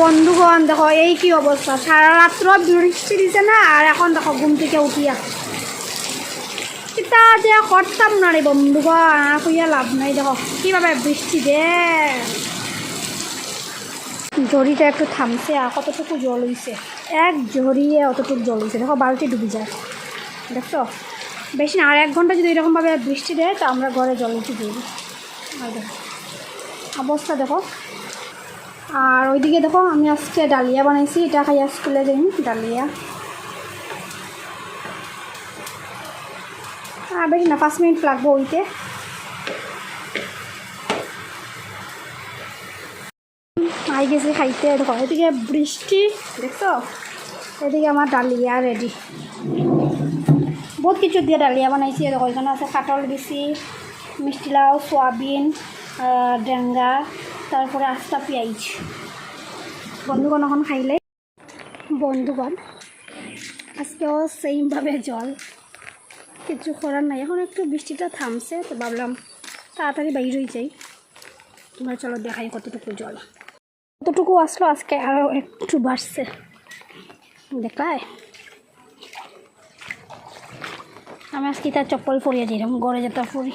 বন্ধুগণ, দেখো, এই কি অবস্থা সারা রাত্র বৃষ্টি দিছে না আর এখন দেখো ঘুম থেকে উঠিয়া এটা যে করতাম না রে বন্ধুগণ আর লাভ নাই, দেখো, কীভাবে বৃষ্টি দে। জড়িটা একটু থামছে আর কতটুকু জল হইছে এক জড়িয়ে অতটুকু জল হইছে দেখো, বালতি ডুবে যায়। দেখছ? বেশি না আর এক ঘণ্টা যদি এরকমভাবে বৃষ্টি দেয়, তো আমরা ঘরে জল উঠে দিই আর দেখো অবস্থা দেখো। আর ওইদিকে দেখো, আমি আজকে ডালিয়া বানাইছি, এটা খাই স্কুলে যাই ডালিয়া। আর বেশি না, পাঁচ মিনিট লাগবো ওইতে। আই গেছি খাইতে, দেখো, এদিকে বৃষ্টি, দেখছ? এদিকে আমার ডালিয়া রেডি বহুত কিছু দিয়ে ডালিয়া বানাইছি, দেখো, এখানে আছে কাটল বিচি মিষ্টি লাউ, সোয়াবিন ডেঙ্গা। তারপরে আস্তা পেঁয়াজ। বন্ধুগণ, এখন খাইলে? বন্ধুগণ, আজকেও সেইমভাবে জল। কিছু করার নাই। এখন একটু বৃষ্টিটা থামছে, তো ভাবলাম তাড়াতাড়ি বাইর হয়ে যাই। তোমরা চলো দেখাই কতটুকু জল। কতটুকু আসলো আজকে? আরও একটু বাড়ছে। দেখায়? আমি আজকে তার চপ্পল পরিয়ে দিলাম গড়ে যেতে পরি।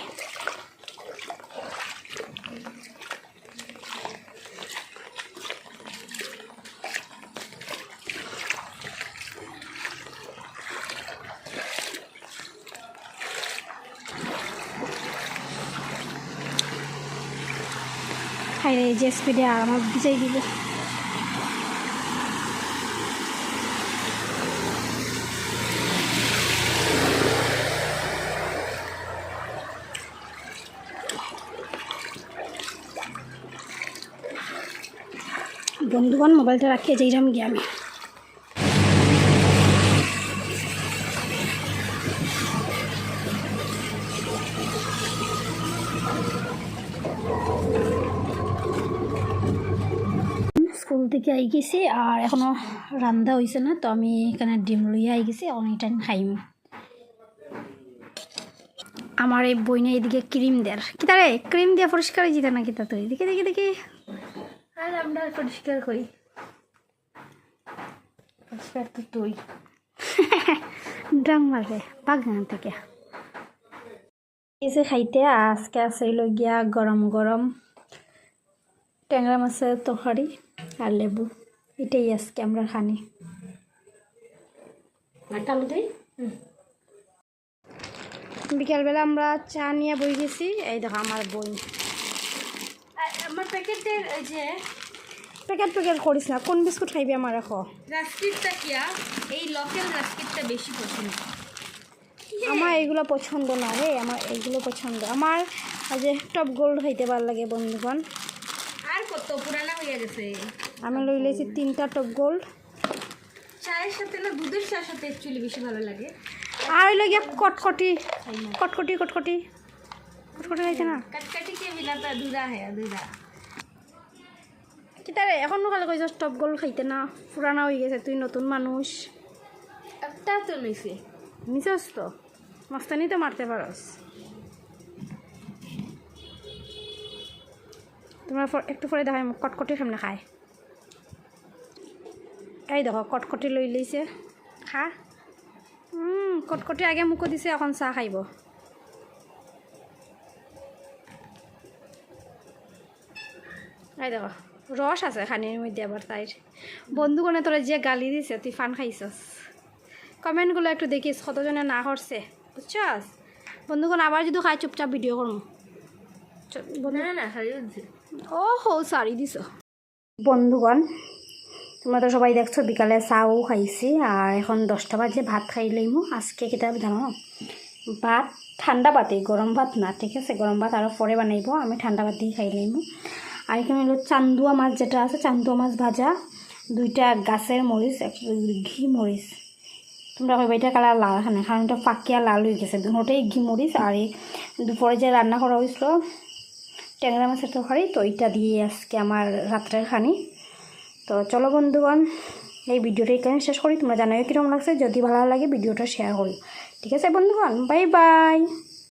খাইলে এই যে স্পিডে আর আমার ভিজাই দিল বন্ধুগণ মোবাইলটা রাখিয়ে যাইলাম গিয়ে আমি। স্কুল থেকে আই গেছি আর এখনও রান্ধা হয়েছে না তো আমি এখানে ডিম লইয়া আই গেছি অনেক টাইম খাইম। আমার এই বইনে এদিকে ক্রিম দেয়ার। কিতা রে ক্রিম দিয়া পরিষ্কার হয়ে যেতে না কিতা তুই? দেখি দেখি দেখি। আর আমরা পরিষ্কার করি। পরিষ্কার তো তুই। ড্রাং মারবে বাগান থেকে। এসে খাইতে আজকে হইল গিয়া গরম গরম। ট্যাংরা মাছের তরকারি। আর লেবু এটাই আজকে আমরা খানি। বিকালবেলা আমরা চা নিয়ে বই গেছি এই দেখো আমার বই। আমার প্যাকেটের ওই যে প্যাকেট প্যাকেট করিস না কোন বিস্কুট খাইবি আমার রাখো। রাস্কিটটা কিয়া এই লোকাল রাস্কিটটা বেশি পছন্দ। আমার এইগুলো পছন্দ না রে আমার এইগুলো পছন্দ। আমার যে টপ গোল্ড হইতে ভালো লাগে বন্ধুগণ। কত? পুরানা হয়ে গেছে। আমি লই লেছি তিনটা টপ গোল্ড। চায়ের সাথে না দুধের চায়ের সাথে অ্যাকচুয়ালি বেশি ভালো লাগে। আর হইল গিয়া কটকটি কটকটি কটকটি। কটকটি খাইছে না? কাটকাটি কে মিলাতা দুরা হ্যাঁ দুরা কিতা রে এখন খালি কইছ টপ গোল্ড খাইতে না। পুরানা হয়ে গেছে তুই নতুন মানুষ। একটা তো নইছে নিছস তো? মাস্তানি তো মারতে পারস। তোমরা একটু পরে দেখাই কটকটি সামনে খায়। এই দেখো কটকটি লৈ লৈছে। খা। উম, কটকটি আগে মোকো দিছে এখন চাহ খাইব। এই দেখো রস আছে খানির মধ্যে আবার তাইর বন্ধুগণে তোরা যে গালি দিছে তুই ফান খাইছস। কমেন্টগুলো একটু দেখিস কতজনে না করছে বুঝছস বন্ধুগণ আবার যদি খাই চুপচাপ ভিডিও করব না না ও হো সারি দিছ। বন্ধুগণ, তোমরা তো সবাই দেখছ, বিকালে চাও খাইছি, আর এখন দশটা বাজে, ভাত খাই লইমু। আজকে কিতাব জানো? ভাত ঠান্ডা ভাতে গরম ভাত না, ঠিক আছে? গরম ভাত আরও পরে বানাইব, আমি ঠান্ডা ভাত দিয়ে খাই লইমু। আর এখানে হলো চান্দুয়া মাছ যেটা আছে, চান্দুয়া মাছ ভাজা, দুইটা গাছের মরিচ, এক- ঘি মরিচ। তোমরা কইবা, এটা কালার লাল খানে কারণ এটা পাকিয়া লাল হয়ে গেছে। দুটোই ঘি মরিচ, আর এই দুপুরে যে রান্না করা হয়েছিল ট্যাংরা মাছের তরকারি, তো এইটা দিয়ে আজকে আমার রাত্রের খানি। তো চলো বন্ধুগণ, এই ভিডিওটা এখানে শেষ করি। তোমরা জানাই কীরকম লাগছে। যদি ভালো লাগে ভিডিওটা শেয়ার করি ঠিক আছে বন্ধুগণ বাই বাই